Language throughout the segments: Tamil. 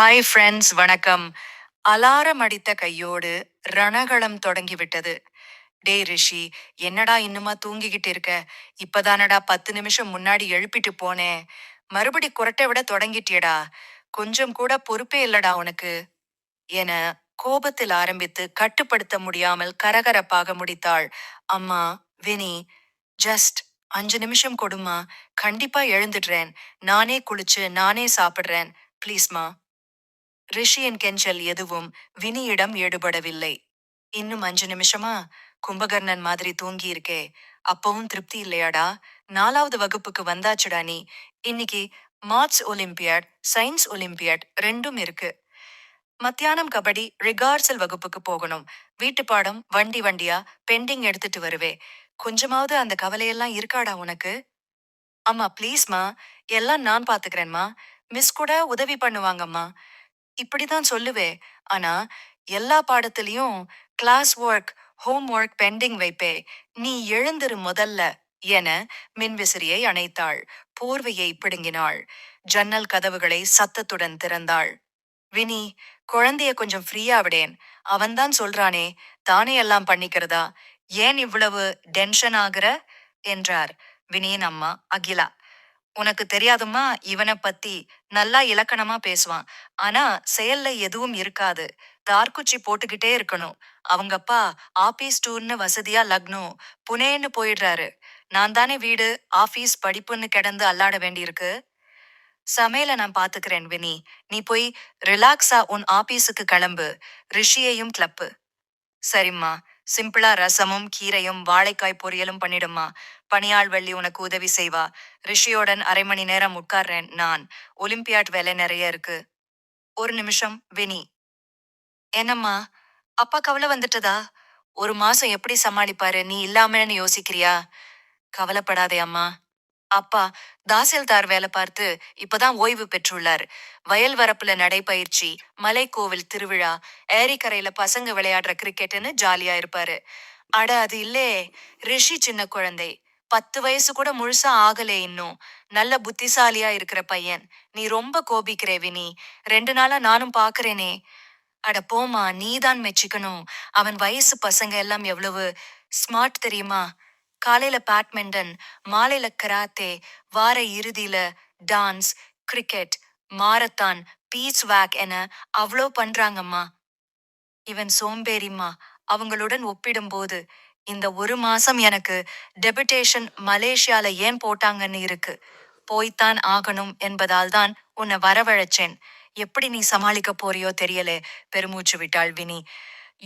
ஹாய் ஃப்ரெண்ட்ஸ் வணக்கம். அலாரம் அடித்த கையோடு ரணகளம் தொடங்கிவிட்டது. டேய் ரிஷி என்னடா இன்னுமா தூங்கிக்கிட்டு இருக்க? இப்பதானடா பத்து நிமிஷம் முன்னாடி எழுப்பிட்டு போனேன் மறுபடி குரட்டை விட தொடங்கிட்டியடா. கொஞ்சம் கூட பொறுப்பே இல்லடா உனக்கு. என கோபத்தில் ஆரம்பித்து கட்டுப்படுத்த முடியாமல் கரகரப்பாக முடித்தாள். அம்மா வினி ஜஸ்ட் அஞ்சு நிமிஷம் கொடுமா கண்டிப்பா எழுந்துடுறேன். நானே குளிச்சு நானே சாப்பிடுறேன். ப்ளீஸ்மா ரிஷியின் கெஞ்சல் எதுவும் வினியிடம் ஈடுபடவில்லை. இன்னும் அஞ்சு நிமிஷமா? கும்பகர்ணன் மாதிரி தூங்கி இருக்கே அப்பவும் திருப்தி இல்லையாடா? நாலாவது வகுப்புக்கு வந்தாச்சுடா நீ. இன்னைக்கு மாத்ஸ் ஒலிம்பியாட் சயின்ஸ் ஒலிம்பியாட் ரெண்டும் இருக்கு. மத்தியானம் கபடி ரிகார்சல் வகுப்புக்கு போகணும். வீட்டு பாடம் வண்டி வண்டியா? பெண்டிங் எடுத்துட்டு வருவே. கொஞ்சமாவது அந்த கவலையெல்லாம் இருக்காடா உனக்கு? அம்மா ப்ளீஸ்மா எல்லாம் நான் பாத்துக்கிறேன்மா. மிஸ் கூட உதவி பண்ணுவாங்கம்மா. இப்படிதான் சொல்லுவே ஆனா எல்லா பாடத்திலயும் class work home work pending வைப்பே நீ எழுந்திரு முதல்ல என மின்விசிறியை அணைத்தாள். போர்வையை பிடுங்கினாள். ஜன்னல் கதவுகளை சத்தத்துடன் திறந்தாள். வினி குழந்தைய கொஞ்சம் ஃப்ரீயா விடேன். அவன்தான் சொல்றானே தானே எல்லாம் பண்ணிக்கிறதா? ஏன் இவ்வளவு டென்ஷன் ஆகுற? என்றார். வினியின் அம்மா அகிலா. உனக்கு தெரியாதும்மா இவனை பத்தி நல்லா இலக்கணமா பேசுவான். ஆனா செயல்ல எதுவும் இருக்காது. தார்குச்சி போட்டுக்கிட்டே இருக்கணும். அவங்க அப்பா ஆபீஸ் டூர்னு வசதியா லக்னோ புனேன்னு போயிடுறாரு. நான் தானே வீடு ஆபீஸ் படிப்புன்னு கிடந்து அல்லாட வேண்டியிருக்கு? சமையல நான் பாத்துக்கிறேன் வினி. நீ போய் ரிலாக்ஸா உன் ஆபீஸுக்கு கிளம்பு. ரிஷியையும் கிளப்பு. சரிம்மா. சிம்பிளா ரசமும் கீரையும் வாழைக்காய் பொரியலும் பண்ணிடுமா பணியாள் வள்ளி உனக்கு உதவி செய்வா. ரிஷியோடன் அரை மணி நேரம் உட்கார்றேன் நான். ஒலிம்பியாட் வேலை நிறைய இருக்கு. ஒரு நிமிஷம் வினி. என்னம்மா? அப்பா கவலை வந்துட்டதா? ஒரு மாசம் எப்படி சமாளிப்பாரு? நீ இல்லாமன்னு யோசிக்கிறியா? கவலைப்படாதே அம்மா. அப்பா தாசில்தார் வேலை பார்த்து இப்பதான் ஓய்வு பெற்றுள்ளார். வயல் வரப்புல மலை மலைக்கோவில் திருவிழா ஏரிக்கரையில பசங்க விளையாடுற கிரிக்கெட்னு ஜாலியா இருப்பாரு. அட அது இல்லே ரிஷி சின்ன குழந்தை. பத்து வயசு கூட முழுசா ஆகலே இன்னும். நல்ல புத்திசாலியா இருக்கிற பையன். நீ ரொம்ப கோபிக்கிறே வினி. ரெண்டு நாளா நானும் பாக்குறேனே. அட போமா நீதான் மெச்சிக்கணும். அவன் வயசு பசங்க எல்லாம் எவ்வளவு? ஸ்மார்ட் தெரியுமா? காலையில பேட்மிண்டன் மாலையில கராத்தே வார இறுதியில dance cricket marathon beach wake என அவ்வளோ பண்றாங்கம்மா. இவன் சோம்பேறிம்மா. அவங்களுடன் ஒப்பிடும்போது இந்த ஒரு மாசம் எனக்கு டெபுடேஷன் மலேசியால ஏன் போட்டாங்கன்னு இருக்கு. போய்த்தான் ஆகணும் என்பதால் தான் உன்னை வரவழைச்சேன். எப்படி நீ சமாளிக்க போறியோ தெரியலே பெருமூச்சு விட்டாள் வினி.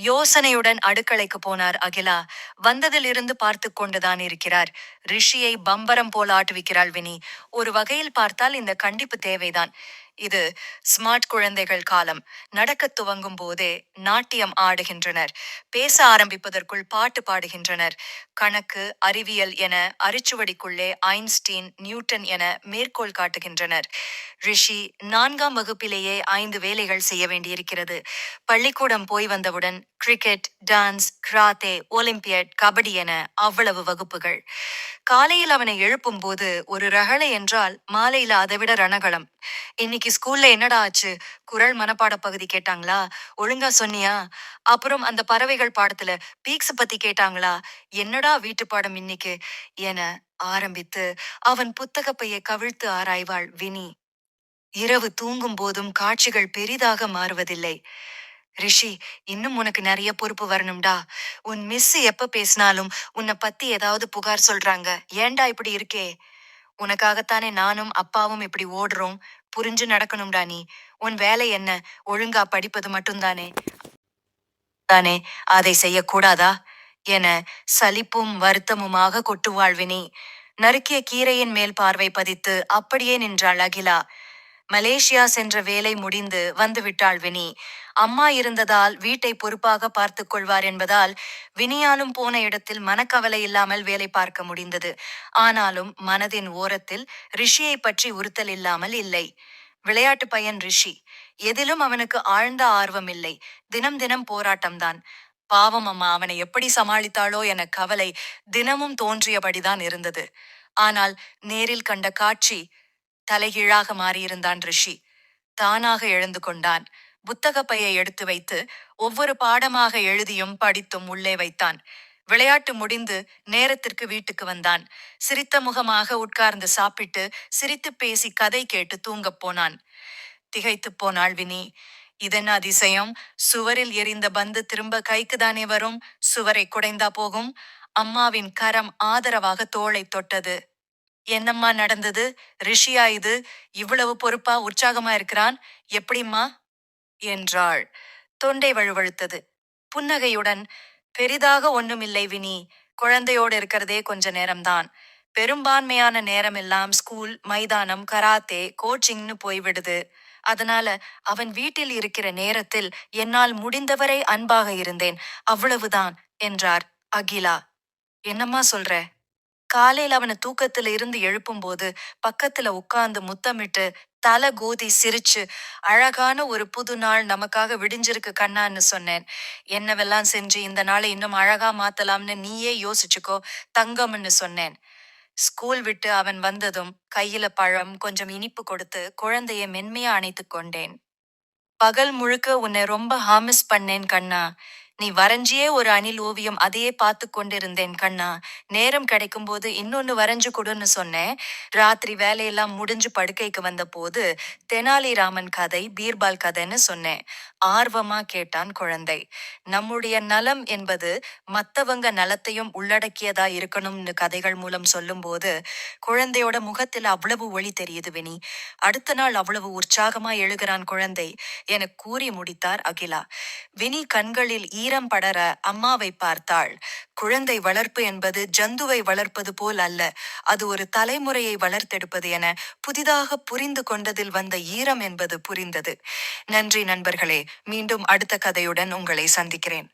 யோசனையுடன் அடுக்களைக்கு போனார் அகிலா. வந்ததிலிருந்து பார்த்து கொண்டுதான் இருக்கிறார். ரிஷியை பம்பரம் போல ஆட்டுவிக்கிறாள் வினி. ஒரு வகையில் பார்த்தால் இந்த கண்டிப்பு தேவைதான். இது ஸ்மார்ட் குழந்தைகள் காலம். நடக்கத் துவங்கும் போதே நாட்டியம் ஆடுகின்றனர். பேச ஆரம்பிப்பதற்குள் பாட்டு பாடுகின்றனர். கணக்கு அறிவியல் என அரிச்சுவடிக்குள்ளே ஐன்ஸ்டீன் நியூட்டன் என மேற்கோள் காட்டுகின்றனர். ரிஷி நான்காம் வகுப்பிலேயே ஐந்து வேலைகள் செய்ய வேண்டியிருக்கிறது. பள்ளிக்கூடம் போய் வந்தவுடன் cricket dance karate olympiad kabaddi என அவ்வளவு வகுப்புகள். காலையில் அவனை எழுப்பும் போது ஒரு ரகளை என்றால் மாலையில அதைவிட ரணகளம். இன்னைக்கு ஸ்கூல்ல என்னடா ஆச்சு? குரல் மனப்பாட பகுதி கேட்டாங்களா? ஒழுங்கா சொன்னியா? அப்புறம் அந்த பறவைகள் பாடத்துல பீக்ஸ் பத்தி கேட்டாங்களா? என்னடா வீட்டு பாடம் இன்னைக்கு? என ஆரம்பித்து அவன் புத்தகப்பையை கவிழ்த்து ஆராய்வாள் வினி. இரவு தூங்கும் போதும் காட்சிகள் பெரிதாக மாறுவதில்லை. ரிஷி இன்னும் உனக்கு நிறைய பொறுப்பு வரணும்டா. உன் மிஸ் எப்ப பேசினாலும் உன்னை பத்தி ஏதாவது புகார் சொல்றாங்க. ஏன்டா இப்படி இருக்கே? உனக்காகத்தானே நானும் அப்பாவும் இப்படி ஓடுறோம்? புரிஞ்சு நடக்கணும்டா நீ. உன் வேலை என்ன? ஒழுங்கா படிப்பது மட்டும்தானே? தானே? அதை செய்யக்கூடாதா? என சலிப்பும் வருத்தமுமாக கொட்டு வாழ்வினி நறுக்கிய கீரையின் மேல் பார்வை பதித்து அப்படியே நின்றாள் அகிலா. மலேசியா சென்ற வேலை முடிந்து வந்துவிட்டாள் வினி. அம்மா இருந்ததால் வீட்டை பொறுப்பாக பார்த்துக் கொள்வார் என்பதால் வினியாலும் போன இடத்தில் மனக்கவலை இல்லாமல் வேலை பார்க்க முடிந்தது. ஆனாலும் மனதின் ஓரத்தில் ரிஷியை பற்றி உறுத்தல் இல்லாமல் இல்லை. விளையாட்டு பையன் ரிஷி. எதிலும் அவனுக்கு ஆழ்ந்த ஆர்வம் இல்லை. தினம் தினம் போராட்டம்தான். பாவம் அம்மா அவனை எப்படி சமாளித்தாளோ என கவலை தினமும் தோன்றியபடிதான் இருந்தது. ஆனால் நேரில் கண்ட காட்சி தலைகீழாக மாறியிருந்தான் ரிஷி. தானாக எழுந்து கொண்டான். புத்தக பையை எடுத்து வைத்து ஒவ்வொரு பாடமாக எழுதியும் படித்தும் உள்ளே வைத்தான். விளையாட்டு முடிந்து நேரத்திற்கு வீட்டுக்கு வந்தான். சிரித்த முகமாக உட்கார்ந்து சாப்பிட்டு சிரித்து பேசி கதை கேட்டு தூங்கப் போனான். திகைத்துப் போனாள் வினி. இதென்ன அதிசயம்? சுவரில் எரிந்த பந்து திரும்ப கைக்குதானே வரும்? சுவரை குடைந்தா போகும்? அம்மாவின் கரம் ஆதரவாக தோளை தொட்டது. என்னம்மா நடந்தது? ரிஷியா இது? இவ்வளவு பொறுப்பா உற்சாகமா இருக்கிறான்? எப்படிம்மா? என்றாள். தொண்டை வழுவழுத்தது. புன்னகையுடன் பெரிதாக ஒண்ணுமில்லை வினி. குழந்தையோடு இருக்கிறதே கொஞ்ச நேரம்தான். பெரும்பான்மையான நேரமெல்லாம் ஸ்கூல் மைதானம் கராத்தே கோச்சிங்னு போய்விடுது. அதனால அவன் வீட்டில் இருக்கிற நேரத்தில் என்னால் முடிந்தவரை அன்பாக இருந்தேன். அவ்வளவுதான் என்றார் அகிலா. என்னம்மா சொல்ற? காலையில அவனை தூக்கத்துல இருந்து எழுப்பும்போது பக்கத்துல உட்கார்ந்து முத்தமிட்டு தலை கோதி சிரிச்சு அழகான ஒரு புது நாள் நமக்காக விடிஞ்சிருக்கு கண்ணான்னு சொன்னேன். என்னவெல்லாம் செஞ்சு இந்த நாளை இன்னும் அழகா மாத்தலாம்னு நீயே யோசிச்சுக்கோ தங்கம்னு சொன்னேன். ஸ்கூல் விட்டு அவன் வந்ததும் கையில பழம் கொஞ்சம் இனிப்பு கொடுத்து குழந்தைய மென்மையா அணைத்துக் கொண்டேன். பகல் முழுக்க உன்னை ரொம்ப ஹாமிஸ் பண்ணேன் கண்ணா. நீ வரைஞ்சியே ஒரு அணில் ஓவியம் அதையே பார்த்து கொண்டிருந்தேன் கண்ணா. நேரம் கிடைக்கும்போது இன்னொன்னு வரைஞ்சு கொடுன்னு சொன்னேன். ராத்திரி வேலையெல்லாம் முடிஞ்சு படுக்கைக்கு வந்த போது தெனாலிராமன் கதை பீர்பால் கதைன்னு சொன்னேன். ஆர்வமா கேட்டான் குழந்தை. நம்முடைய நலம் என்பது மத்தவங்க நலத்தையும் உள்ளடக்கியதா இருக்கணும்னு கதைகள் மூலம் சொல்லும்போது குழந்தையோட முகத்தில் அவ்வளவு ஒளி தெரியுது வினி. அடுத்த நாள் அவ்வளவு உற்சாகமா எழுகிறான் குழந்தை. என கூறி முடித்தார் அகிலா. வினி கண்களில் ஈரம் படர அம்மாவை பார்த்தாள். குழந்தை வளர்ப்பு என்பது ஜந்துவை வளர்ப்பது போல் அல்ல. அது ஒரு தலைமுறையை வளர்த்தெடுப்பது என புதிதாக புரிந்து கொண்டதில் வந்த ஈரம் என்பது புரிந்தது. நன்றி நண்பர்களே. மீண்டும் அடுத்த கதையுடன் உங்களை சந்திக்கிறேன்.